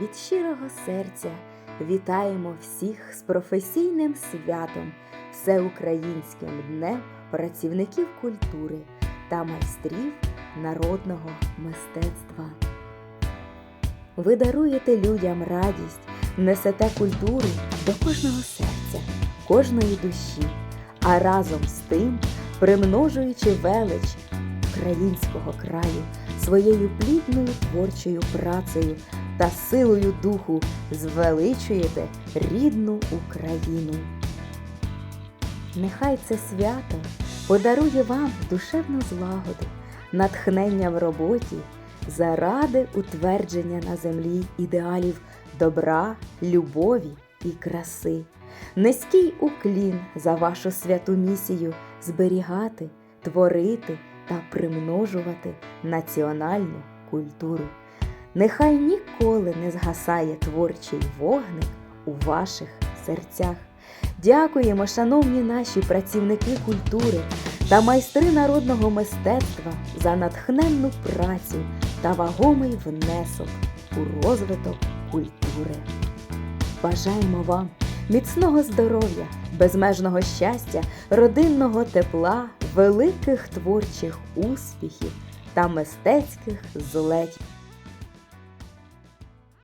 від щирого серця вітаємо всіх з професійним святом, всеукраїнським днем працівників культури та майстрів народного мистецтва. Ви даруєте людям радість, несете культуру до кожного серця, кожної душі, а разом з тим, примножуючи велич українського краю своєю плідною творчою працею та силою духу звеличуєте рідну Україну. Нехай це свято подарує вам душевну злагоду, натхнення в роботі заради утвердження на землі ідеалів добра, любові і краси. Низький уклін за вашу святу місію зберігати, творити та примножувати національну культуру. Нехай ніколи не згасає творчий вогник у ваших серцях. Дякуємо, шановні наші працівники культури та майстри народного мистецтва за натхненну працю та вагомий внесок у розвиток культури. Бажаємо вам міцного здоров'я, безмежного щастя, родинного тепла, великих творчих успіхів та мистецьких злетів.